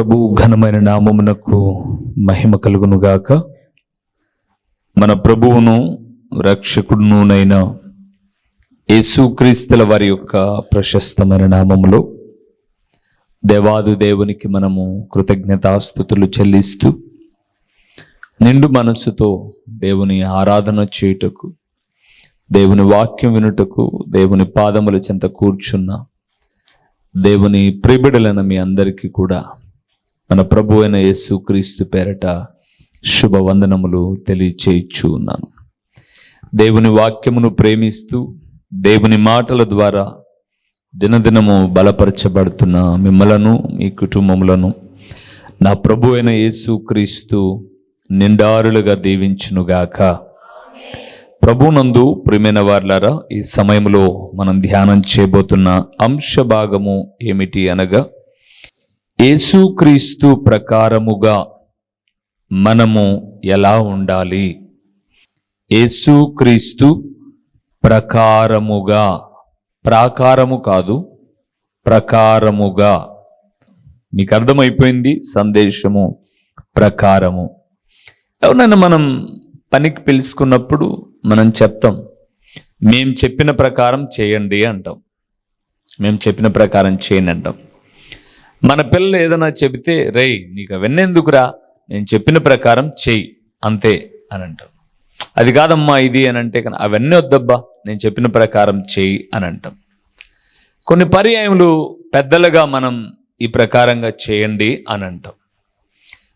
ప్రభు ఘనమైన నామమునకు మహిమ కలుగునుగాక. మన ప్రభువును రక్షకుడునునైన యేసుక్రీస్తుల వారి యొక్క ప్రశస్తమైన నామములో దేవాదు దేవునికి మనము కృతజ్ఞతాస్థుతులు చెల్లిస్తూ నిండు మనస్సుతో దేవుని ఆరాధన చేయుటకు దేవుని వాక్యం వినుటకు దేవుని పాదముల చెంత కూర్చున్న దేవుని ప్రిబిడలైన మీ అందరికీ కూడా మన ప్రభు అయిన యేసు క్రీస్తు పేరట శుభవందనములు తెలియచేయచ్చు ఉన్నాను దేవుని వాక్యమును ప్రేమిస్తూ దేవుని మాటల ద్వారా దినదినము బలపరచబడుతున్న మిమ్మలను మీ కుటుంబములను నా ప్రభు అయిన యేసు క్రీస్తు నిండారులుగా దీవించునుగాక. ప్రభునందు ప్రియమైన వార్లారా ఈ సమయంలో మనం ధ్యానం చేయబోతున్న అంశ భాగము ఏమిటి అనగా యేసుక్రీస్తు ప్రకారముగా మనము ఎలా ఉండాలి? యేసుక్రీస్తు ప్రకారముగా ప్రాకారము కాదు ప్రకారముగా. మీకు అర్థమైపోయింది? సందేశము ప్రకారము. ఎవరైనా మనం పనికి పిలుచుకున్నప్పుడు మనం చెప్తాం మేము చెప్పిన ప్రకారం చేయండి అంటాం. మేము చెప్పిన ప్రకారం చేయండి అంటాం. మన పిల్లలు ఏదైనా చెబితే రేయ్ నీకు అవన్నెందుకురా నేను చెప్పిన ప్రకారం చెయ్యి. అంతే అని అంటాం. అది కాదమ్మా ఇది అని అంటే కానీ అవన్నీ వద్దబ్బా నేను చెప్పిన ప్రకారం చెయ్యి అని అంటాం. కొన్ని పర్యాయములు పెద్దలుగా మనం ఈ ప్రకారంగా చేయండి అని అంటాం.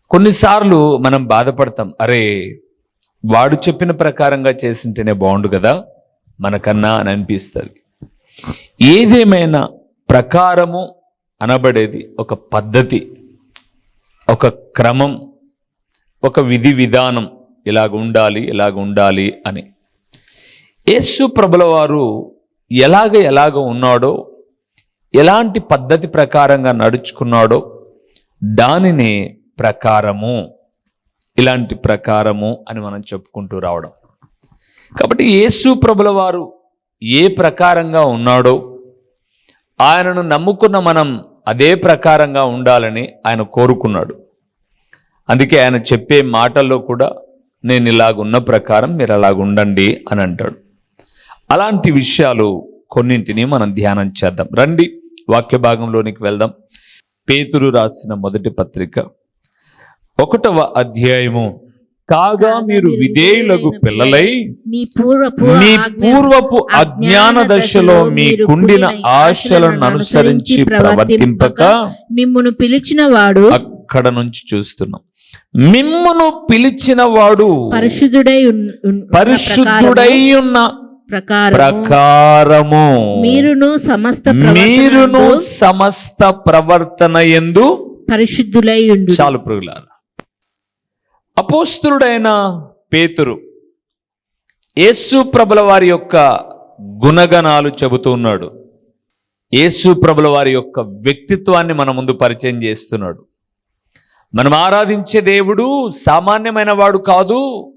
కొన్నిసార్లు మనం బాధపడతాం అరే వాడు చెప్పిన ప్రకారంగా చేసింటేనే బాగుండు కదా? మనకన్నా అని అనిపిస్తుంది. ఏదేమైనా ప్రకారము అనబడేది ఒక పద్ధతి ఒక క్రమం ఒక విధి విధానం. ఇలాగ ఉండాలి ఇలాగ ఉండాలి అని. యేసు ప్రభుల వారు ఎలాగ ఎలాగ ఉన్నాడో ఎలాంటి పద్ధతి ప్రకారంగా నడుచుకున్నాడో దానిని ప్రకారము ఇలాంటి ప్రకారము అని మనం చెప్పుకుంటూ రావడం. కాబట్టి యేసు ప్రభుల వారు ఏ ప్రకారంగా ఉన్నాడో ఆయనను నమ్ముకున్న మనం అదే ప్రకారంగా ఉండాలని ఆయన కోరుకున్నాడు. అందుకే ఆయన చెప్పే మాటల్లో కూడా నేను ఇలాగున్న ప్రకారం మీరు అలాగుండండి అని అంటాడు. అలాంటి విషయాలు కొన్నింటిని మనం ధ్యానం చేద్దాం. రండి వాక్య భాగంలోనికి వెళ్దాం. పేతురు రాసిన మొదటి పత్రిక. ఒకటవ అధ్యాయము కాగా మీరు విధేయులకు పిల్లలై మీ పూర్వపు మీ అజ్ఞాన దశలో మీకుండిన ఆశలను అనుసరించి ప్రవర్తింపక మిమ్మును పిలిచిన వాడు అక్కడ నుంచి చూస్తున్నాం. మిమ్మును పిలిచిన వాడు పరిశుద్ధుడై పరిశుద్ధుడై ఉన్న ప్రకారం ప్రకారము. మీరును సమస్త మీరును సమస్త ప్రవర్తన ఎందు పరిశుద్ధులై ఉండు. చాలు ప్రుగులార. అపోస్తుడైన పేతురు యేసు ప్రభుల వారి యొక్క గుణగణాలు చెబుతూ ఉన్నాడు. యేసు ప్రభుల వారి యొక్క వ్యక్తిత్వాన్ని మన ముందు పరిచయం చేస్తున్నాడు. మనం ఆరాధించే దేవుడు సామాన్యమైన వాడు కాదు.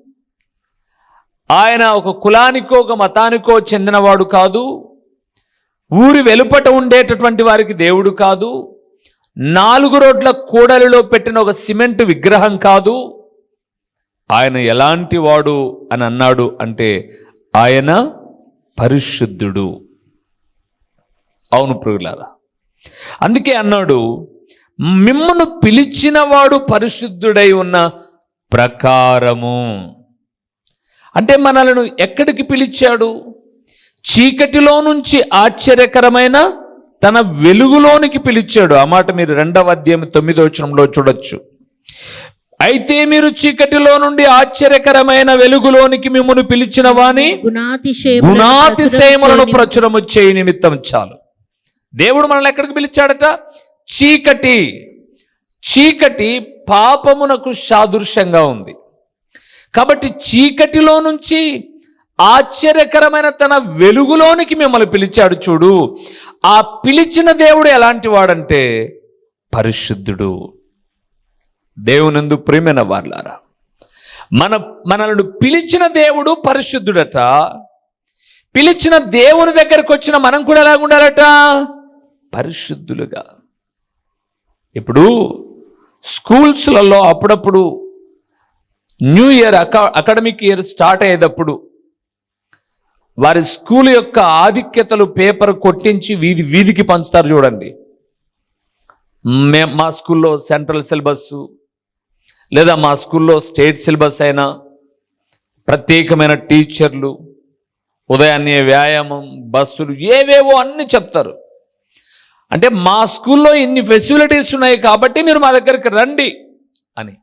ఆయన ఒక కులానికో ఒక మతానికో చెందినవాడు కాదు. ఊరి వెలుపట ఉండేటటువంటి వారికి దేవుడు కాదు. నాలుగు రోడ్ల కూడలిలో పెట్టిన ఒక సిమెంట్ విగ్రహం కాదు. ఆయన ఎలాంటి వాడు అని అన్నాడు అంటే ఆయన పరిశుద్ధుడు. అవును ప్రియులారా. అందుకే అన్నాడు మిమ్మను పిలిచినవాడు పరిశుద్ధుడై ఉన్న ప్రకారము. అంటే మనలను ఎక్కడికి పిలిచాడు? చీకటిలో నుంచి ఆశ్చర్యకరమైన తన వెలుగులోనికి పిలిచాడు. ఆ మాట మీరు రెండవ అధ్యాయం తొమ్మిదో వచనంలో చూడొచ్చు. అయితే మీరు చీకటిలో నుండి ఆశ్చర్యకరమైన వెలుగులోనికి మిమ్మల్ని పిలిచిన వాని గుణాతిశయములను ప్రచురము చేయి నిమిత్తం చాలు. దేవుడు మనల్ని ఎక్కడికి పిలిచాడట? చీకటి. చీకటి పాపమునకు సాదృశ్యంగా ఉంది. కాబట్టి చీకటిలో నుంచి ఆశ్చర్యకరమైన తన వెలుగులోనికి మిమ్మల్ని పిలిచాడు చూడు. ఆ పిలిచిన దేవుడు ఎలాంటి వాడంటే పరిశుద్ధుడు. దేవునందు ప్రియమైన వార్లారా మన మనల్ని పిలిచిన దేవుడు పరిశుద్ధుడట. పిలిచిన దేవుని దగ్గరకు వచ్చిన మనం కూడా ఎలా ఉండాలట? పరిశుద్ధులుగా. ఇప్పుడు స్కూల్స్లలో అప్పుడప్పుడు new year aca academic year start అయ్యేటప్పుడు వారి స్కూల్ యొక్క ఆధిక్యతలు పేపర్ కొట్టించి వీధి వీధికి పంచుతారు చూడండి. మే మా స్కూల్లో సెంట్రల్ సిలబస్ లేదా మా స్కూల్లో స్టేట్ సిలబస్ అయినా ప్రత్యేకమైన టీచర్లు ఉదయాన్నే వ్యాయామం బస్సులు ఏవేవో అన్ని చెప్తారు. అంటే మా స్కూల్లో ఇన్ని ఫెసిలిటీస్ ఉన్నాయి కాబట్టి మీరు మా దగ్గరికి రండి అని.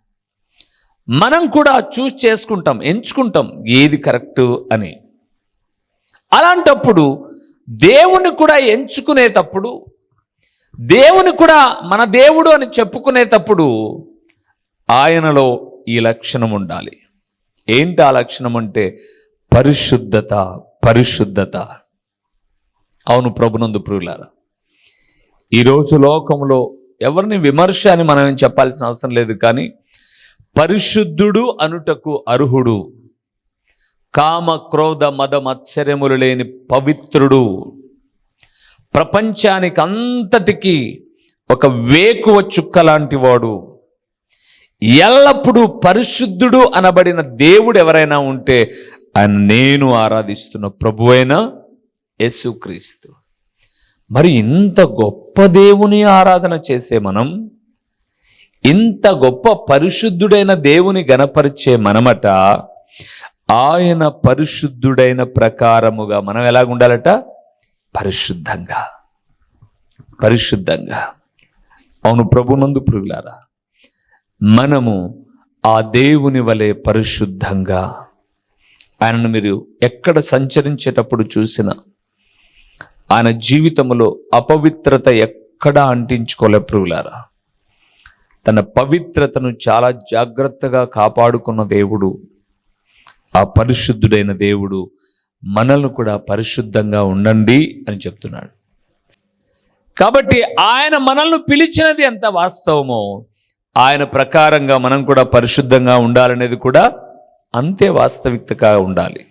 మనం కూడా చూస్ చేసుకుంటాం ఎంచుకుంటాం ఏది కరెక్ట్ అని. అలాంటప్పుడు దేవుని కూడా ఎంచుకునేటప్పుడు దేవుని కూడా మన దేవుడు అని చెప్పుకునేటప్పుడు ఆయనలో ఈ లక్షణం ఉండాలి. ఏంటి ఆ లక్షణం అంటే పరిశుద్ధత పరిశుద్ధత. అవును ప్రభునందు ప్రియులారా ఈరోజు లోకంలో ఎవరిని విమర్శ అని మనం ఏం చెప్పాల్సిన అవసరం లేదు కానీ పరిశుద్ధుడు అనుటకు అర్హుడు కామ క్రోధ మద మత్సర్యములు లేని పవిత్రుడు. ప్రపంచానికి అంతటికీ ఒక వేకువ చుక్క లాంటి వాడు. ఎల్లప్పుడూ పరిశుద్ధుడు అనబడిన దేవుడు ఎవరైనా ఉంటే ఆయన నేను ఆరాధిస్తున్న ప్రభువైన యేసుక్రీస్తు మరి ఇంత గొప్ప దేవుని ఆరాధన చేసే మనం ఇంత గొప్ప పరిశుద్ధుడైన దేవుని గణపరిచే మనమట ఆయన పరిశుద్ధుడైన ప్రకారముగా మనం ఎలాగుండాలట? పరిశుద్ధంగా. పరిశుద్ధంగా. అవును ప్రభునందు పురుగులారా మనము ఆ దేవుని వలె పరిశుద్ధంగా. ఆయనను మీరు ఎక్కడ సంచరించేటప్పుడు చూసినా ఆయన జీవితంలో అపవిత్రత ఎక్కడా అంటించుకోలే ప్రియులారా. తన పవిత్రతను చాలా జాగ్రత్తగా కాపాడుకున్న దేవుడు ఆ పరిశుద్ధుడైన దేవుడు మనల్ని కూడా పరిశుద్ధంగా ఉండండి అని చెప్తున్నాడు. కాబట్టి ఆయన మనల్ని పిలిచినది ఎంత వాస్తవమో ఆయన ప్రకారంగా మనం కూడా పరిశుద్ధంగా ఉండాలనేది కూడా అంతే వాస్తవికతగా ఉండాలి.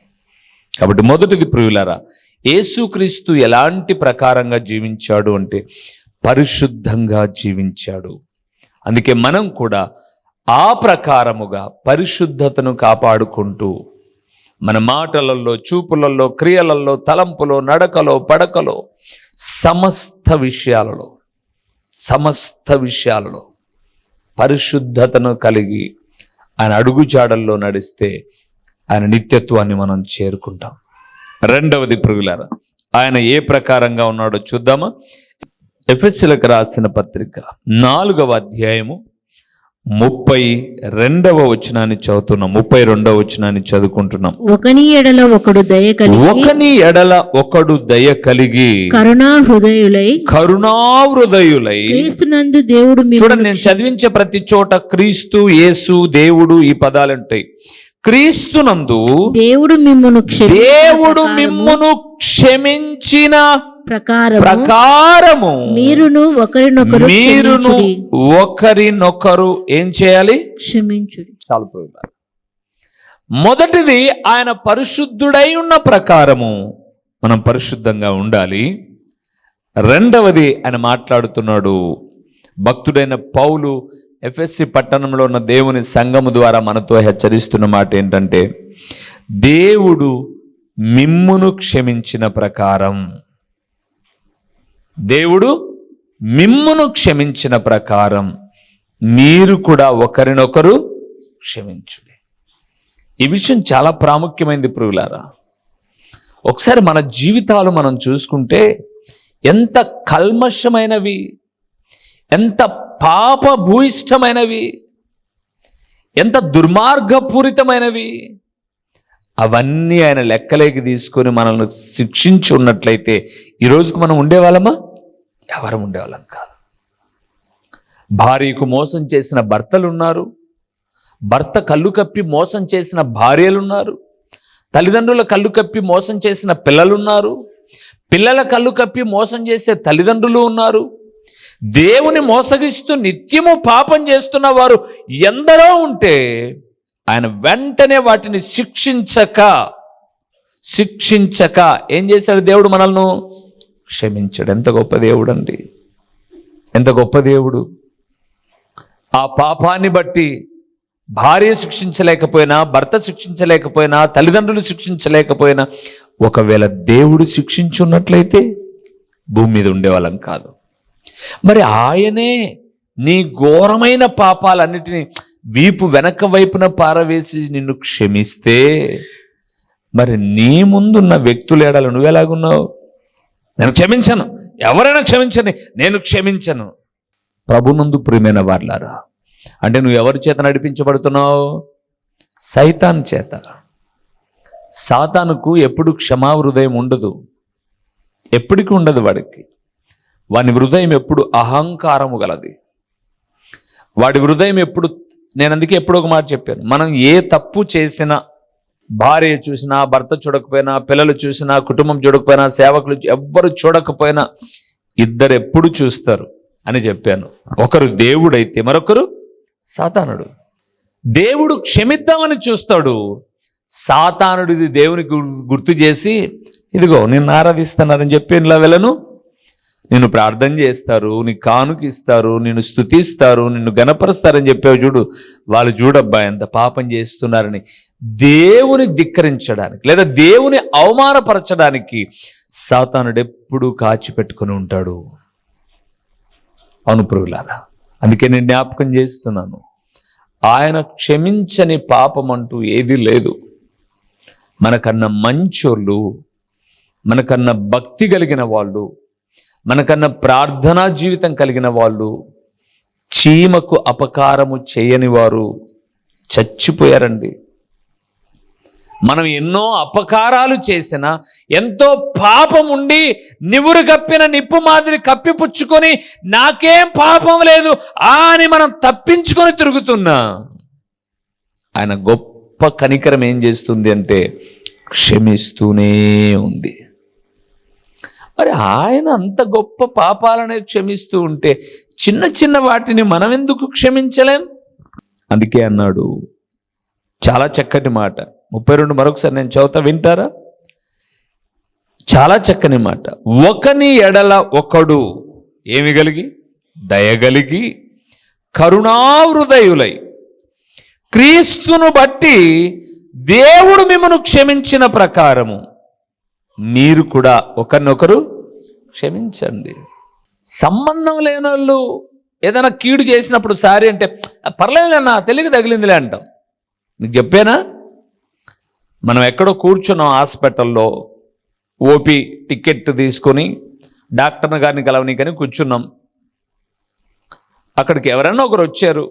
కాబట్టి మొదటిది ప్రియులారా యేసుక్రీస్తు ఎలాంటి ప్రకారంగా జీవించాడు అంటే పరిశుద్ధంగా జీవించాడు. అందుకే మనం కూడా ఆ ప్రకారముగా పరిశుద్ధతను కాపాడుకుంటూ మన మాటలలో చూపులలో క్రియలలో తలంపులో నడకలో పడకలో సమస్త విషయాలలో సమస్త విషయాలలో పరిశుద్ధతను కలిగి ఆయన అడుగుజాడల్లో నడిస్తే ఆయన నిత్యత్వాన్ని మనం చేరుకుంటాం. రెండవది పురుగులారా ఆయన ఏ ప్రకారంగా ఉన్నాడో చూద్దామా? ఎఫ్ఎస్సీలకు రాసిన పత్రిక నాలుగవ అధ్యాయము ముప్పై రెండవ వచనాన్ని చదువుతున్నాం. ముప్పై రెండవ వచనాన్ని చదువుకుంటున్నాం. ఒకని ఎడల ఒకడు దయ కలిగి ఒకని ఎడల ఒకడు దయ కలిగి కరుణా హృదయులై కరుణావృదయులై క్రీస్తునందు దేవుడు చూడండి నేను చదివించే ప్రతి చోట క్రీస్తు యేసు దేవుడు ఈ పదాలు ఉంటాయి. క్రీస్తునందు దేవుడు మిమ్మును దేవుడు మిమ్మును క్షమించిన ప్రకారం ప్రకారము మీరును ఒకరినొకరు మీరును. ఒకరినొకరు ఏం చేయాలి? క్షమించుడి. చాలు. మొదటిది ఆయన పరిశుద్ధుడై ఉన్న ప్రకారము. మనం పరిశుద్ధంగా ఉండాలి. రెండవది ఆయన మాట్లాడుతున్నాడు. భక్తుడైన పౌలు ఎఫ్ఎస్సి పట్టణంలో ఉన్న దేవుని సంఘము ద్వారా మనతో హెచ్చరిస్తున్న మాట ఏంటంటే దేవుడు మిమ్మును క్షమించిన ప్రకారం. దేవుడు మిమ్మును క్షమించిన ప్రకారం మీరు కూడా ఒకరినొకరు క్షమించుడి. ఈ విషయం చాలా ప్రాముఖ్యమైనది ప్రియులారా. ఒకసారి మన జీవితాలు మనం చూసుకుంటే ఎంత కల్మషమైనవి ఎంత పాపభూయిష్టమైనవి ఎంత దుర్మార్గపూరితమైనవి అవన్నీ ఆయన లెక్కలేకి తీసుకొని మనల్ని శిక్షించి ఉన్నట్లయితే ఈరోజుకు మనం ఉండేవాళ్ళమా? ఎవరం ఉండేవాళ్ళం కాదు. భార్యకు మోసం చేసిన భర్తలు ఉన్నారు భర్త కళ్ళు కప్పి మోసం చేసిన భార్యలున్నారు. తల్లిదండ్రుల కళ్ళు కప్పి మోసం చేసిన పిల్లలున్నారు. పిల్లల కళ్ళు కప్పి మోసం చేసే తల్లిదండ్రులు ఉన్నారు. దేవుని మోసగిస్తూ నిత్యము పాపం చేస్తున్న వారు ఎందరో ఉంటే ఆయన వెంటనే వాటిని శిక్షించక శిక్షించక. ఏం చేశాడు దేవుడు మనల్ని? క్షమించాడు. ఎంత గొప్ప దేవుడు అండి ఎంత గొప్ప దేవుడు. ఆ పాపాన్ని బట్టి భార్య శిక్షించలేకపోయినా భర్త శిక్షించలేకపోయినా తల్లిదండ్రులు శిక్షించలేకపోయినా ఒకవేళ దేవుడు శిక్షించున్నట్లయితే భూమి మీద ఉండేవాళ్ళం కాదు. మరి ఆయనే నీ ఘోరమైన పాపాలన్నిటినీ వీపు వెనక వైపున పారవేసి నిన్ను క్షమిస్తే మరి నీ ముందున్న వ్యక్తులు ఏడాలి నువ్వు ఎలాగున్నావు? నేను క్షమించను. ఎవరైనా క్షమించని నేను క్షమించను. ప్రభునందు ప్రియమైన వార్లారా అంటే నువ్వు ఎవరి చేత నడిపించబడుతున్నావు? సైతాన్ చేత. సాతానుకు ఎప్పుడు క్షమా హృదయం ఉండదు. ఎప్పటికీ ఉండదు వాడికి. వాని హృదయం ఎప్పుడు అహంకారము గలది. వాడి హృదయం ఎప్పుడు నేను అందుకే ఎప్పుడు ఒక మాట చెప్పాను. మనం ఏ తప్పు చేసినా భార్య చూసినా భర్త చూడకపోయినా పిల్లలు చూసినా కుటుంబం చూడకపోయినా సేవకులు ఎవ్వరు చూడకపోయినా ఇద్దరు ఎప్పుడు చూస్తారు అని చెప్పాను. ఒకరు దేవుడైతే మరొకరు సాతానుడు. దేవుడు క్షమిద్దామని చూస్తాడు. సాతానుడిది ఇది దేవుని గుర్తు చేసి ఇదిగో నిన్ను ఆరాధిస్తున్నారని చెప్పి ఇలా వెళ్ళను. నిన్ను ప్రార్థన చేస్తారు నీ కానుకిస్తారు నిన్ను స్థుతిస్తారు నిన్ను గనపరుస్తారని చెప్పావు చూడు. వాళ్ళు చూడబ్బా ఎంత పాపం చేస్తున్నారని. దేవుని ధిక్కరించడానికి లేదా దేవుని అవమానపరచడానికి సాతానుడు ఎప్పుడు కాచిపెట్టుకుని ఉంటాడు. అనుపురుగులారా అందుకే నేను జ్ఞాపకం చేస్తున్నాను. ఆయన క్షమించని పాపం అంటూ ఏదీ లేదు. మనకన్నా మంచోళ్ళు మనకన్నా భక్తి కలిగిన వాళ్ళు మనకన్నా ప్రార్థనా జీవితం కలిగిన వాళ్ళు చీమకు అపకారము చేయని వారు చచ్చిపోయారండి. మనం ఎన్నో అపకారాలు చేసిన ఎంతో పాపం ఉండి నివురు కప్పిన నిప్పు మాదిరి కప్పిపుచ్చుకొని నాకేం పాపం లేదు ఆ అని మనం తప్పించుకొని తిరుగుతున్నా. ఆయన గొప్ప కనికరం ఏం చేస్తుంది అంటే క్షమిస్తూనే ఉంది. మరి ఆయన అంత గొప్ప పాపాలనే క్షమిస్తూ ఉంటే చిన్న చిన్న వాటిని మనం ఎందుకు క్షమించలేం? అందుకే అన్నాడు చాలా చక్కటి మాట. ముప్పై రెండు మరొకసారి నేను చదువుతా. వింటారా? చాలా చక్కని మాట. ఒకని ఎడల ఒకడు ఏమి కలిగి? దయగలిగి కరుణావృదయులై క్రీస్తును బట్టి దేవుడు మిమ్మను క్షమించిన ప్రకారము. మీరు కూడా ఒకరినొకరు క్షమించండి. సంబంధం లేని వాళ్ళు ఏదైనా కీడు చేసినప్పుడు సారీ అంటే పర్లేదన్నా తెలియక తగిలిందిలే అంటాం. నీకు చెప్పానా? మనం ఎక్కడో కూర్చున్నాం హాస్పిటల్లో ఓపీ టికెట్ తీసుకొని డాక్టర్ని గారిని కలవనీకని కూర్చున్నాం. అక్కడికి ఎవరైనా ఒకరు వచ్చారు.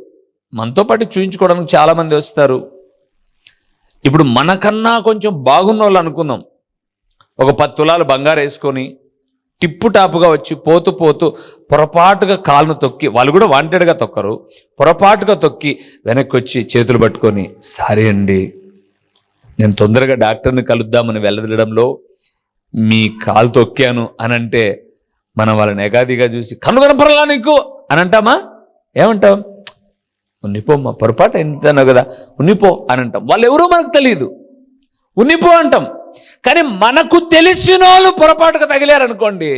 మనతో పాటు చూయించుకోవడానికి చాలామంది వస్తారు. ఇప్పుడు మనకన్నా కొంచెం బాగున్న వాళ్ళు అనుకుందాం. ఒక పది తులాలు బంగారు వేసుకొని టిప్పు టాపుగా వచ్చి పోతూ పోతూ పొరపాటుగా కాలును తొక్కి వాళ్ళు కూడా వాంటెడ్గా తొక్కరు. పొరపాటుగా తొక్కి వెనక్కి వచ్చి చేతులు పట్టుకొని సరే అండి నేను తొందరగా డాక్టర్ని కలుద్దామని వెళ్ళడంలో మీ కాలు తొక్కాను అని అంటే మనం వాళ్ళని ఎగాదిగా చూసి కన్ను కనపడలా నీకు? అని అంటామా ఏమంటాం? ఉన్నిపోమ్మా పొరపాటు ఎంతనో కదా ఉన్నిపో అని అంటాం వాళ్ళు ఎవరో మనకు తెలియదు ఉన్నిపో అంటాం. కానీ మనకు తెలిసిన వాళ్ళు పొరపాటుగా తగిలారనుకోండి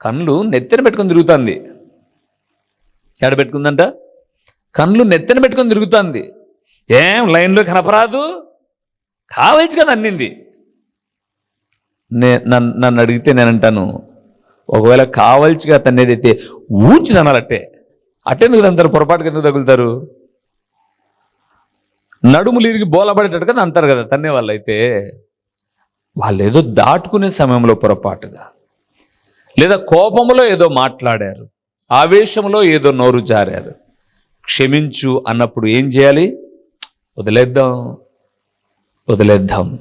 కళ్ళు నెత్తిన పెట్టుకొని తిరుగుతుంది. ఎడ పెట్టుకుందంట? కళ్ళు నెత్తిన పెట్టుకొని తిరుగుతుంది. ఏం లైన్లో కనపరాదు? కావచ్చు కదా అన్నింది నే నన్ను నన్ను అడిగితే నేను అంటాను ఒకవేళ కావలసిగా తన్నేదైతే ఊంచి అట్టే అట్టెందుకు అంటారు పొరపాటుకి ఎందుకు తగులుతారు? నడుములు ఇరిగి బోలబడేటట్టు కదా అంటారు కదా తన్నే వాళ్ళు అయితే వాళ్ళు ఏదో దాటుకునే సమయంలో పొరపాటుగా. లేదా కోపంలో ఏదో మాట్లాడారు ఆవేశంలో ఏదో నోరు జారారు. క్షమించు అన్నప్పుడు ఏం చేయాలి? వదిలేద్దాం. వదిలేద్దాం.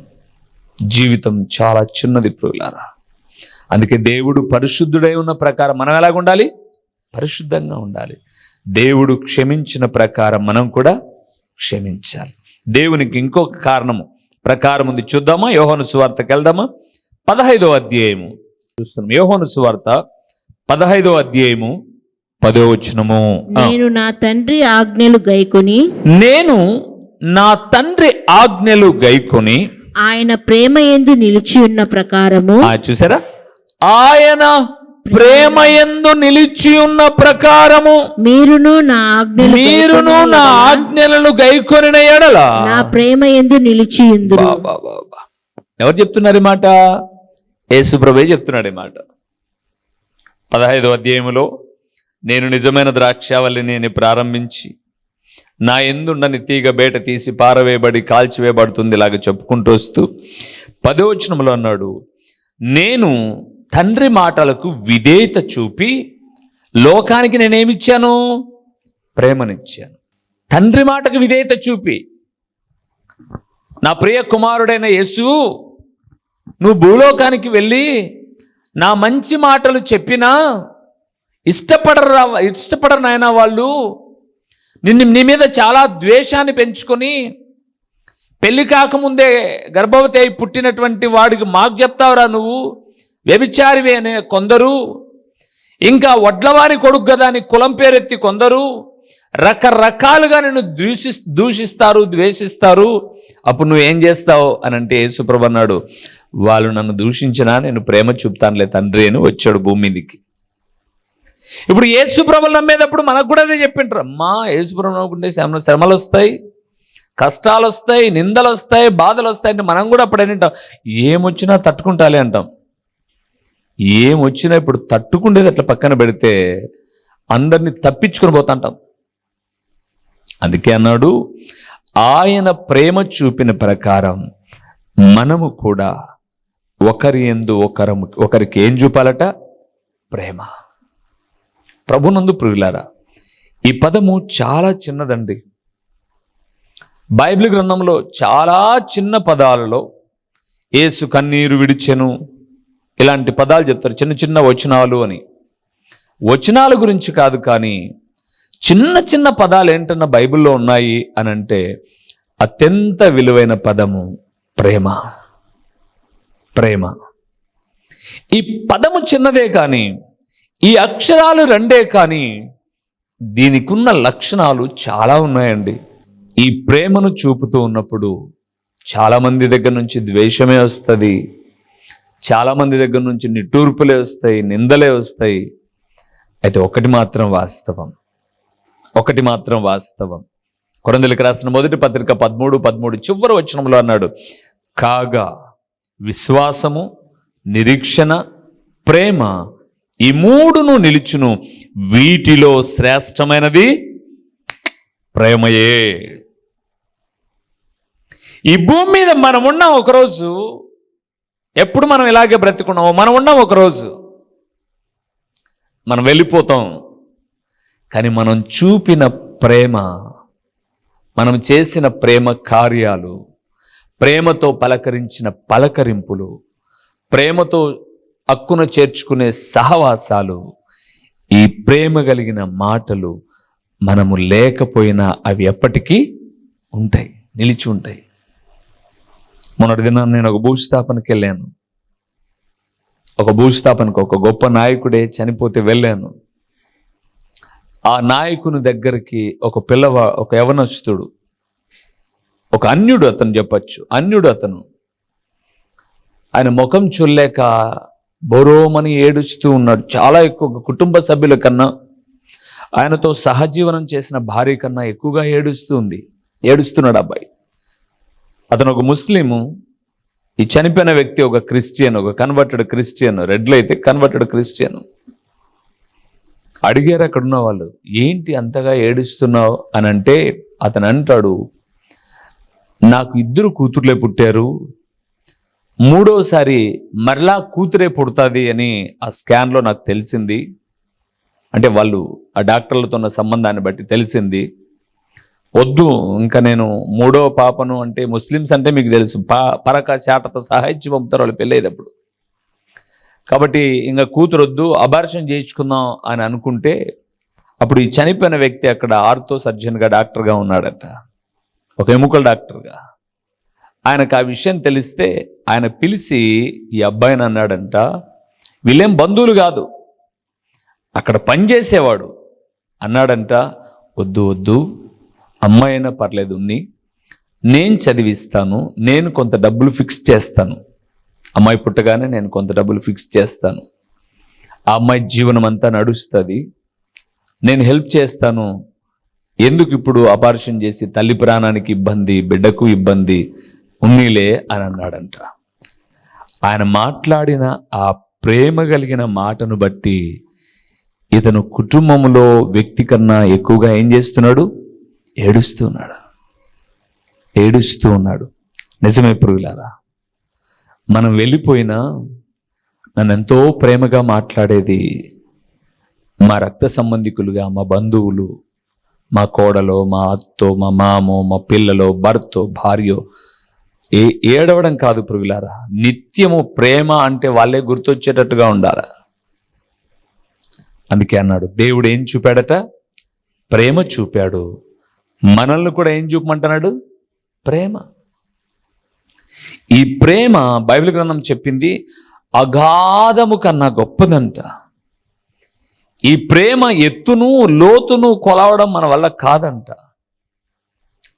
జీవితం చాలా చిన్నది ప్రియులారా. అందుకే దేవుడు పరిశుద్ధుడై ఉన్న ప్రకారం మనం ఎలాగ ఉండాలి? పరిశుద్ధంగా ఉండాలి. దేవుడు క్షమించిన ప్రకారం మనం కూడా క్షమించాలి. దేవునికి ఇంకొక కారణము ప్రకారం ఉంది. చూద్దామా? యోహోను సువార్తకి వెళ్దామా? పదహైదో అధ్యాయము. చూస్తున్నాం. యోహోను సువార్త పదహైదో అధ్యాయము పదో వచనము. ఆ. నేను నా తండ్రి ఆజ్ఞలు గైకొని నేను నా తండ్రి ఆజ్ఞలు గైకొని ఆయన ప్రేమ ఎందు నిలిచి ఉన్న ప్రకారము చూసారా? ఆయన ప్రేమ ఎందు నిలిచి ఉన్న ప్రకారము మీరును నా ఆజ్ఞలు మీరును నా ఆజ్ఞలను గైకొనిన ఎడల. నా ప్రేమ ఎందు బా. ఎవరు చెప్తున్నారు మాట? యేసుప్రభే చెప్తున్నాడు ఈ మాట. పదహైదో అధ్యాయములో నేను నిజమైన ద్రాక్షావల్లిని ప్రారంభించి నా ఎందుండని తీగ బయట తీసి పారవేయబడి కాల్చివేయబడుతుంది ఇలాగ చెప్పుకుంటూ వస్తూ పదవచనంలో అన్నాడు నేను తండ్రి మాటలకు విధేయత చూపి లోకానికి నేనేమిచ్చాను? ప్రేమనిచ్చాను. తండ్రి మాటకు విధేయత చూపి. నా ప్రియ కుమారుడైన యేసు నువ్వు భూలోకానికి వెళ్ళి నా మంచి మాటలు చెప్పినా ఇష్టపడరా ఇష్టపడరు నాయన వాళ్ళు. నిన్ను నీ మీద చాలా ద్వేషాన్ని పెంచుకొని పెళ్ళి కాకముందే గర్భవతి అయి పుట్టినటువంటి వాడికి మాకు చెప్తావురా నువ్వు? వ్యభిచారివి అనే కొందరు ఇంకా వడ్లవారి కొడుకు కదా అని కులం పేరెత్తి కొందరు రకరకాలుగా నిన్ను దూషి దూషిస్తారు ద్వేషిస్తారు. అప్పుడు నువ్వు ఏం చేస్తావు అని అంటే యేసుప్రభు అన్నాడు వాళ్ళు నన్ను దూషించినా నేను ప్రేమ చూపుతానులే తండ్రి అని వచ్చాడు భూమి మీదికి. ఇప్పుడు యేసుప్రభులు నమ్మేటప్పుడు మనకు కూడా అదే చెప్పింటారు అమ్మా యేసుప్రభు నమ్ముకుంటే శ్రమ శ్రమలు వస్తాయి కష్టాలు వస్తాయి నిందలు వస్తాయి బాధలు వస్తాయి అంటే మనం కూడా అప్పుడు ఏంటాం ఏమొచ్చినా తట్టుకుంటాలే అంటాం. ఏమొచ్చినా ఇప్పుడు తట్టుకుండేది అట్లా పక్కన పెడితే అందరినీ తప్పించుకొని పోతుంటాం అందుకే అన్నాడు ఆయన ప్రేమ చూపిన ప్రకారం మనము కూడా ఒకరి ఎందు ఒకరము ఒకరికి ఏం చూపాలట? ప్రేమ. ప్రభునందు ప్రియులారా ఈ పదము చాలా చిన్నదండి. బైబిల్ గ్రంథంలో చాలా చిన్న పదాలలో ఏసు కన్నీరు విడిచెను ఇలాంటి పదాలు చెప్తారు. చిన్న చిన్న వచనాలు అని. వచనాల గురించి కాదు కానీ చిన్న చిన్న పదాలు ఏంటన్న బైబిల్లో ఉన్నాయి అని అంటే అత్యంత విలువైన పదము ప్రేమ. ప్రేమ. ఈ పదము చిన్నదే కానీ ఈ అక్షరాలు రెండే కానీ దీనికున్న లక్షణాలు చాలా ఉన్నాయండి. ఈ ప్రేమను చూపుతూ ఉన్నప్పుడు చాలామంది దగ్గర నుంచి ద్వేషమే వస్తుంది. చాలామంది దగ్గర నుంచి నిట్టూర్పులే వస్తాయి నిందలే వస్తాయి. అయితే ఒకటి మాత్రం వాస్తవం. ఒకటి మాత్రం వాస్తవం. కొరందలికి రాసిన మొదటి పత్రిక పదమూడు పదమూడు చివరి వచనంలో అన్నాడు కాగా విశ్వాసము నిరీక్షణ ప్రేమ ఈ మూడును నిలుచును. వీటిలో శ్రేష్టమైనది ప్రేమయే. ఈ భూమి మీద మనం ఉన్నాం ఒకరోజు. ఎప్పుడు మనం ఇలాగే బ్రతుకున్నామో మనం ఉన్నాం ఒకరోజు. మనం వెళ్ళిపోతాం. కానీ మనం చూపిన ప్రేమ మనం చేసిన ప్రేమ కార్యాలు ప్రేమతో పలకరించిన పలకరింపులు ప్రేమతో హక్కును చేర్చుకునే సహవాసాలు ఈ ప్రేమ కలిగిన మాటలు మనము లేకపోయినా అవి ఎప్పటికీ ఉంటాయి నిలిచి ఉంటాయి. మొన్నటి దినం నేను ఒక భూస్థాపనకి వెళ్ళాను. ఒక భూస్థాపనకు ఒక గొప్ప నాయకుడే చనిపోతే వెళ్ళాను. ఆ నాయకుని దగ్గరికి ఒక పిల్లవా ఒక యవనస్తుడు ఒక అన్యుడు అతను చెప్పచ్చు అన్యుడు అతను. ఆయన ముఖం చూడలేక బోరోమని ఏడుస్తూ ఉన్నాడు. చాలా ఎక్కువ కుటుంబ సభ్యుల కన్నా ఆయనతో సహజీవనం చేసిన భార్య కన్నా ఎక్కువగా ఏడుస్తుంది ఏడుస్తున్నాడు అబ్బాయి. అతను ఒక ముస్లిము. ఈ చనిపోయిన వ్యక్తి ఒక క్రిస్టియన్ ఒక కన్వర్టెడ్ క్రిస్టియన్ రెడ్లు అయితే కన్వర్టెడ్ క్రిస్టియన్. అడిగారు అక్కడ ఉన్న వాళ్ళు ఏంటి అంతగా ఏడుస్తున్నావు? అని అంటే అతను అంటాడు నాకు ఇద్దరు కూతుర్లే పుట్టారు. మూడోసారి మరలా కూతురే పుడుతుంది అని ఆ స్కాన్లో నాకు తెలిసింది. అంటే వాళ్ళు ఆ డాక్టర్లతో ఉన్న సంబంధాన్ని బట్టి తెలిసింది. వద్దు ఇంకా నేను మూడో పాపను అంటే ముస్లిమ్స్ అంటే మీకు తెలుసు పా పరక శాటతో సహా ఇచ్చి పంపుతారు వాళ్ళు పెళ్ళేటప్పుడు కాబట్టి ఇంకా కూతురు వద్దు అబార్షన్ చేయించుకుందాం అని అనుకుంటే అప్పుడు ఈ చనిపోయిన వ్యక్తి అక్కడ ఆర్థో సర్జన్గా డాక్టర్గా ఉన్నాడట. ఒక ఎముకల డాక్టర్గా. ఆయనకు ఆ విషయం తెలిస్తే ఆయన పిలిచి ఈ అబ్బాయిని అన్నాడంట వీళ్ళేం బంధువులు కాదు అక్కడ పనిచేసేవాడు అన్నాడంట వద్దు వద్దు అమ్మాయి అయినా పర్లేదు నేను చదివిస్తాను నేను కొంత డబ్బులు ఫిక్స్ చేస్తాను. అమ్మాయి పుట్టగానే నేను కొంత డబ్బులు ఫిక్స్ చేస్తాను. ఆ అమ్మాయి జీవనం అంతా నడుస్తుంది నేను హెల్ప్ చేస్తాను. ఎందుకు ఇప్పుడు అపార్షన్ చేసి తల్లి ప్రాణానికి ఇబ్బంది బిడ్డకు ఇబ్బంది ఉన్నీలే అని అన్నాడంట. ఆయన మాట్లాడిన ఆ ప్రేమ కలిగిన మాటను బట్టి ఇతను కుటుంబంలో వ్యక్తి కన్నా ఎక్కువగా ఏం చేస్తున్నాడు? ఏడుస్తున్నాడు ఏడుస్తూ ఉన్నాడు. నిజమే పురుగులారా మనం వెళ్ళిపోయినా నన్ను ఎంతో ప్రేమగా మాట్లాడేది మా రక్త సంబంధికులుగా మా బంధువులు మా కోడలో మా అత్తో మా మామో మా పిల్లలో భర్తో భార్యో ఏ ఏడవడం కాదు పురుగులారా నిత్యము ప్రేమ అంటే వాళ్ళే గుర్తొచ్చేటట్టుగా ఉండాలి. అందుకే అన్నాడు దేవుడు ఏం చూపాడట? ప్రేమ చూపాడు. మనల్ని కూడా ఏం చూపమంటున్నాడు? ప్రేమ. ఈ ప్రేమ బైబిల్ గ్రంథం చెప్పింది అగాధము కన్నా గొప్పదంట. ఈ ప్రేమ ఎత్తును లోతును కొలవడం మన వల్ల కాదంట.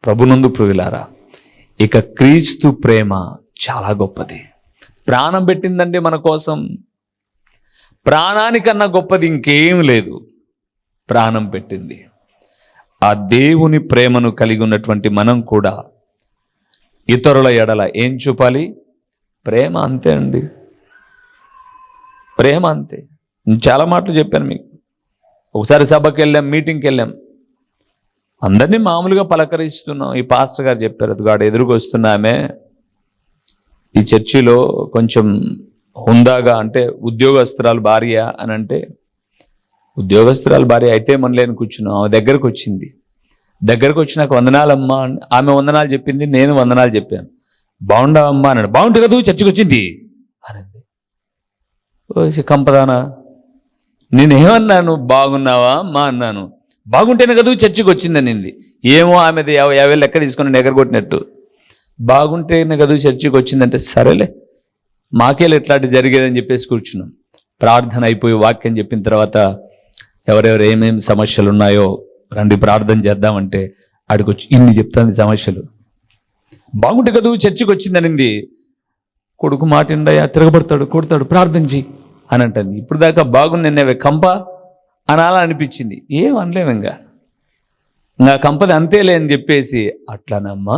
ప్రభునందు పురుగులారా ఇక క్రీస్తు ప్రేమ చాలా గొప్పది. ప్రాణం పెట్టిందండి మన కోసం. ప్రాణానికన్నా గొప్పది ఇంకేం లేదు. ప్రాణం పెట్టింది. ఆ దేవుని ప్రేమను కలిగి ఉన్నటువంటి మనం కూడా ఇతరుల ఎడల ఏం చూపాలి? ప్రేమ అంతే అండి. ప్రేమ అంతే. నేను చాలా మాటలు చెప్పాను మీకు. ఒకసారి సభకి వెళ్ళాం మీటింగ్కి వెళ్ళాం అందరినీ మామూలుగా పలకరిస్తున్నాం. ఈ పాస్టర్ గారు చెప్పారు అది గాడు ఎదురుకొస్తున్నామే ఈ చర్చిలో కొంచెం హుందాగా అంటే ఉద్యోగస్తురాలు భార్య అని అంటే ఉద్యోగస్తురాలు భార్య అయితే మనలేని కూర్చున్నాం ఆమె దగ్గరకు వచ్చింది. దగ్గరకు వచ్చి నాకు వందనాలమ్మా అని ఆమె వందనాలు చెప్పింది నేను వందనాలు చెప్పాను. బాగుండవమ్మా అన్నాడు. బాగుంటుంది కదా చర్చికి వచ్చింది? అనంది. ఓసి కంపదానా నేనేమన్నాను బాగున్నావా అమ్మా? అన్నాను. బాగుంటేనే కదా చర్చికి వచ్చిందనింది ఏమో ఆమెది యాభై యాభై లెక్క తీసుకొని ఎగర కొట్టినట్టు బాగుంటేనే కదా చర్చికి వచ్చిందంటే సరేలే మాకేలా ఎట్లాంటి జరిగేదని చెప్పేసి కూర్చున్నాం. ప్రార్థన అయిపోయి వాక్యం చెప్పిన తర్వాత ఎవరెవరు ఏమేమి సమస్యలు ఉన్నాయో రండి ప్రార్థన చేద్దామంటే ఆడికి వచ్చి ఇన్ని చెప్తాంది సమస్యలు. బాగుంటే కదూ చర్చికి వచ్చిందనింది కొడుకు మాటిండయా తిరగబడతాడు కొడతాడు ప్రార్థన అని అంటుంది. ఇప్పుడు దాకా బాగుంది నేనేవే కంప? అనాలా అనిపించింది ఏం అనలేము ఇంకా ఇంకా కంపెనీ అంతేలే అని చెప్పేసి అట్లానమ్మా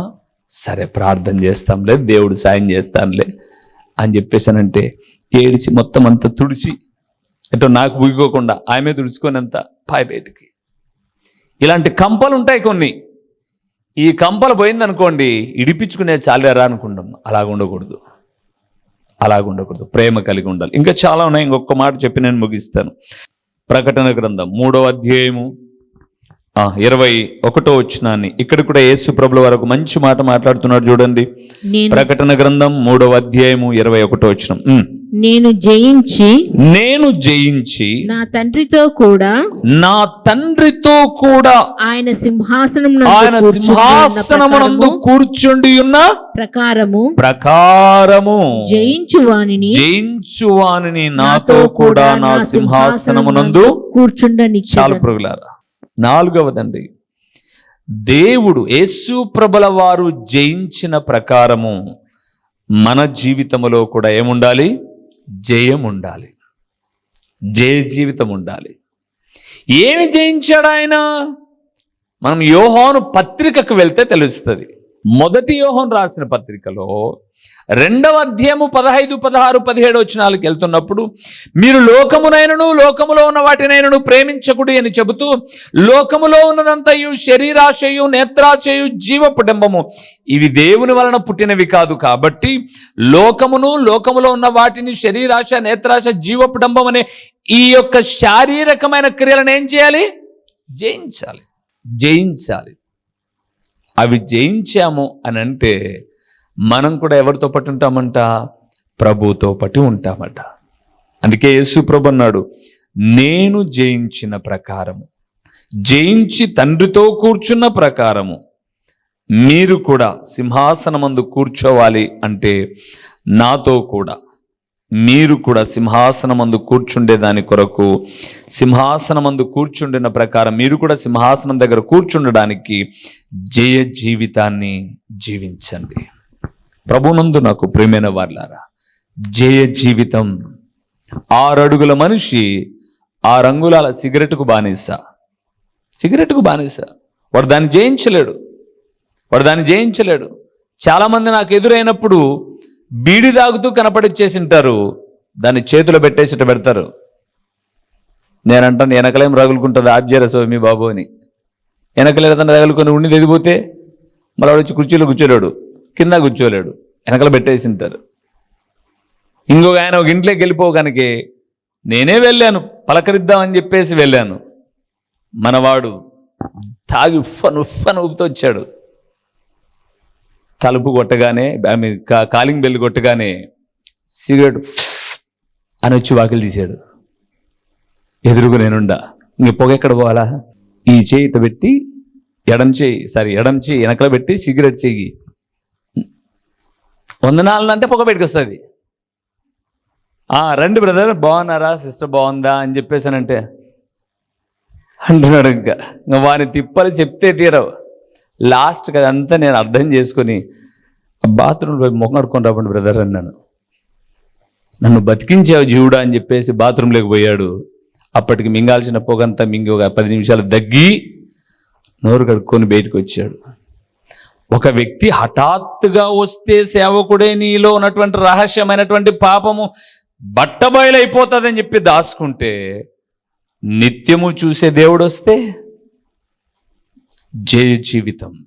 సరే ప్రార్థన చేస్తాంలే దేవుడు సాయం చేస్తానులే అని చెప్పేసానంటే ఏడిచి మొత్తం అంతా తుడిచి ఎటో నాకు ఊగిపోకుండా ఆమె తుడుచుకొని అంతా పాయ బయటికి. ఇలాంటి కంపలు ఉంటాయి కొన్ని. ఈ కంపలు పోయిందనుకోండి ఇడిపించుకునే చాలేరా అనుకుంటాం. అలాగ ఉండకూడదు. అలాగ ఉండకూడదు. ప్రేమ కలిగి ఉండాలి. ఇంకా చాలా ఉన్నాయి. ఇంకొక మాట చెప్పి నేను ముగిస్తాను. ప్రకటన గ్రంథం మూడవ అధ్యాయము. ఆ, ఇరవై ఒకటో వచ్చినాన్ని ఇక్కడ కూడా యేసు ప్రభుల వరకు మంచి మాట మాట్లాడుతున్నాడు చూడండి. ప్రకటన గ్రంథం మూడవ అధ్యాయము ఇరవై ఒకటో వచ్చిన నేను జయించి నేను జయించి నా తండ్రితో కూడా నా తండ్రితో కూడా ఆయన సింహాసనం ఆయన సింహాసనమునందు కూర్చుండి ఉన్న ప్రకారము ప్రకారము జయించు వానిని జయించువాని నాతో కూడా నా సింహాసనమునందు కూర్చుండనిచ్చాను చాలు పురుగులారా నాలుగవదండి. దేవుడు యేసు ప్రభుల వారు జయించిన ప్రకారము మన జీవితంలో కూడా ఏముండాలి? జయం ఉండాలి జయ జీవితం ఉండాలి ఏమి జయించాడు ఆయన మనం యోహాను పత్రికకు వెళ్తే తెలుస్తుంది. మొదటి యోహాను రాసిన పత్రికలో రెండవ అధ్యాయము పదహైదు పదహారు పదిహేడు వచ్చినాలకు వెళ్తున్నప్పుడు మీరు లోకమునైనను లోకములో ఉన్న వాటినైనను ప్రేమించకుడి అని చెబుతూ లోకములో ఉన్నదంతయు శరీరాశయు నేత్రాశయు జీవపుటంబము. ఇవి దేవుని వలన పుట్టినవి కాదు కాబట్టి లోకమును లోకములో ఉన్న వాటిని శరీరాశ నేత్రాశ జీవపుటంబం అనే ఈ యొక్క శారీరకమైన క్రియలను ఏం చేయాలి? జయించాలి. జయించాలి. అవి జయించాము అని అంటే మనం కూడా ఎవరితో పట్టి ఉంటామంట? ప్రభుతో పట్టి ఉంటామట. అందుకే యేసు ప్రభు అన్నాడు నేను జయించిన ప్రకారము జయించి తండ్రితో కూర్చున్న ప్రకారము మీరు కూడా సింహాసనమందు కూర్చోవాలి అంటే నాతో కూడా మీరు కూడా సింహాసనమందు కూర్చుండే దాని కొరకు సింహాసనమందు కూర్చుండిన ప్రకారం మీరు కూడా సింహాసనం దగ్గర కూర్చుండడానికి జయ జీవితాన్ని జీవించండి. ప్రభునందు నాకు ప్రియమైన వాళ్ళారా జయ జీవితం. ఆరు అడుగుల మనిషి ఆ రంగులాల సిగరెట్కు బానిస. సిగరెట్కు బానిస. వాడు దాన్ని జయించలేడు. వాడు దాన్ని జయించలేడు. చాలామంది నాకు ఎదురైనప్పుడు బీడి తాగుతూ కనపడిచ్చేసింటారు. దాన్ని చేతిలో పెట్టేసిట పెడతారు. నేనంటాను వెనకలేం రగులుకుంటుంది ఆబ్జేర స్వామి బాబు అని. వెనకలేదన్నా రగులుకొని ఉండి ఎదిగిపోతే మళ్ళీ వాడు వచ్చి కుర్చీలో కూర్చోలేడు. కింద కూర్చోలేడు. వెనకలు పెట్టేసింటారు ఇంకొక ఆయన ఒక ఇంట్లోకి వెళ్ళిపోగానికి నేనే వెళ్ళాను పలకరిద్దామని చెప్పేసి వెళ్ళాను. మనవాడు తాగి ఉఫ్ఫను ఉఫ్ఫను ఊపుతూ వచ్చాడు. తలుపు కొట్టగానే కా- కాలింగ్ బెల్ కొట్టగానే సిగరెట్ అని వచ్చి వాకిలు తీశాడు. ఎదురుగు నేనుండా ఇంక పొగ ఎక్కడ పోవాలా? ఈ చేయి పెట్టి ఎడం చేయి సారీ ఎడం చేయి వెనకలో పెట్టి సిగరెట్ చెయ్యి వందనాలను అంటే పొగ బయటకు వస్తుంది రండి బ్రదర్ బాగున్నారా? సిస్టర్ బాగుందా అని చెప్పేసానంటే అంటున్నాడు ఇంకా. ఇంకా వారిని తిప్పలు చెప్తే తీరవు. లాస్ట్ అదంతా నేను అర్థం చేసుకొని బాత్రూంలో పోయి ముఖం కడుకొని రాబండి బ్రదర్ అన్నాను. నన్ను బతికించావు జీవుడా అని చెప్పేసి బాత్రూంలోకి పోయాడు. అప్పటికి మింగాల్సిన పొగంతా మింగి ఒక పది నిమిషాలు దగ్గి నోరు కడుక్కొని బయటకు వచ్చాడు. ఒక వ్యక్తి హఠాత్తుగా వస్తే సేవకుడే నీలో ఉన్నటువంటి రహస్యమైనటువంటి పాపము బట్టబయలైపోతుందని చెప్పి దాచుకుంటే నిత్యము చూసే దేవుడు వస్తే జయ జీవితం.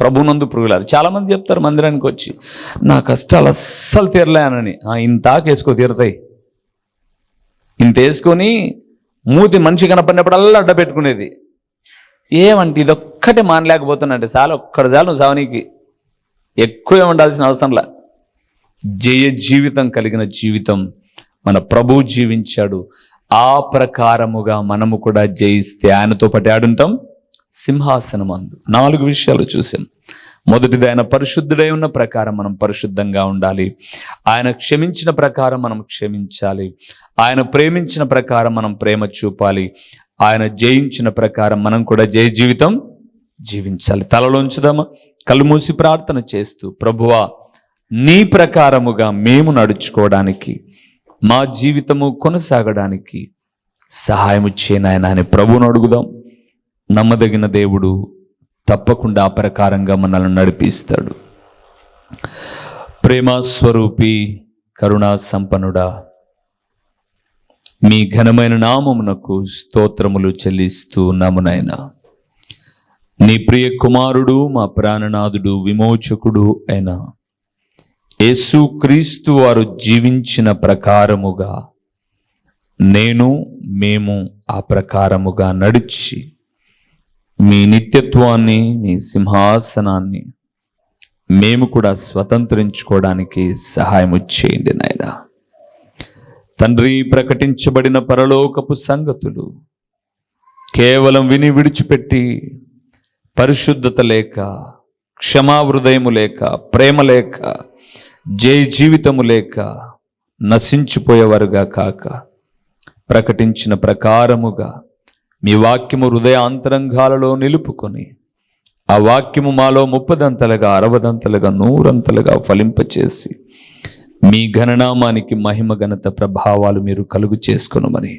ప్రభునందు పురుగులారు చాలామంది చెప్తారు మందిరానికి వచ్చి నా కష్టాలు అస్సలు తీరలేనని. "ఆ, ఇంత ఆకేసుకో తీరుతాయి. ఇంత వేసుకొని మూతి మనిషి కనపడినప్పుడల్లా అడ్డ పెట్టుకునేది. ఏమంటే ఒక్కటి మానలేకపోతున్నాడు. చాలా ఒక్కడు చాలు నువ్వు సావనీకి ఎక్కువే ఉండాల్సిన అవసరంలా జయ జీవితం కలిగిన జీవితం మన ప్రభు జీవించాడు. ఆ ప్రకారముగా మనము కూడా జయిస్తే ఆయనతో పాటు ఆడుంటాం. సింహాసనం అందు నాలుగు విషయాలు చూసాం. మొదటిది ఆయన పరిశుద్ధుడై ఉన్న ప్రకారం మనం పరిశుద్ధంగా ఉండాలి. ఆయన క్షమించిన ప్రకారం మనం క్షమించాలి. ఆయన ప్రేమించిన ప్రకారం మనం ప్రేమ చూపాలి. ఆయన జయించిన ప్రకారం మనం కూడా జయ జీవితం జీవించాలి. తలలో ఉంచుదామా? కళ్ళు మూసి ప్రార్థన చేస్తూ ప్రభువా నీ ప్రకారముగా మేము నడుచుకోవడానికి మా జీవితము కొనసాగడానికి సహాయము చేయనాయన అని ప్రభువును అడుగుదాం. నమ్మదగిన దేవుడు తప్పకుండా ఆ ప్రకారంగా మనల్ని నడిపిస్తాడు. ప్రేమ స్వరూపి కరుణా సంపన్నుడా మీ ఘనమైన నామమునకు స్తోత్రములు చెల్లిస్తూ నమునైనా నీ ప్రియ కుమారుడు మా ప్రాణనాథుడు విమోచకుడు అయిన యేసు క్రీస్తు వారు జీవించిన ప్రకారముగా నేను మేము ఆ ప్రకారముగా నడిచి మీ నిత్యత్వాన్ని మీ సింహాసనాన్ని మేము కూడా స్వతంత్రించుకోవడానికి సహాయము చేయండి నాయన. తండ్రి ప్రకటించబడిన పరలోకపు సంగతులు కేవలం విని విడిచిపెట్టి పరిశుద్ధత లేక క్షమాహృదయము లేక ప్రేమ లేక జయ జీవితము లేక నశించిపోయేవారుగా కాక ప్రకటించిన ప్రకారముగా మీ వాక్యము హృదయాంతరంగాలలో నిలుపుకొని ఆ వాక్యము మాలో ముప్పదంతలుగా అరవదంతలుగా నూరంతలుగా ఫలింపచేసి మీ ఘననామానికి మహిమ ఘనత ప్రభావాలు మీరు కలుగు చేసుకొనమని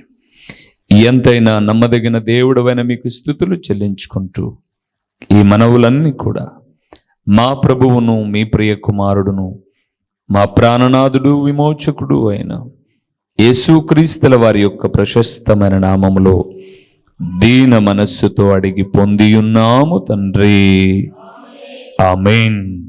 ఎంతైనా నమ్మదగిన దేవుడవైన మీకు స్థుతులు చెల్లించుకుంటూ ఈ మనవులన్నీ కూడా. మా ప్రభువును మీ ప్రియ కుమారుడును మా ప్రాణనాథుడు విమోచకుడు అయిన యేసుక్రీస్తుల వారి యొక్క ప్రశస్తమైన నామములో దీన మనస్సుతో అడిగి పొందియున్నాము తండ్రి. ఆమెన్.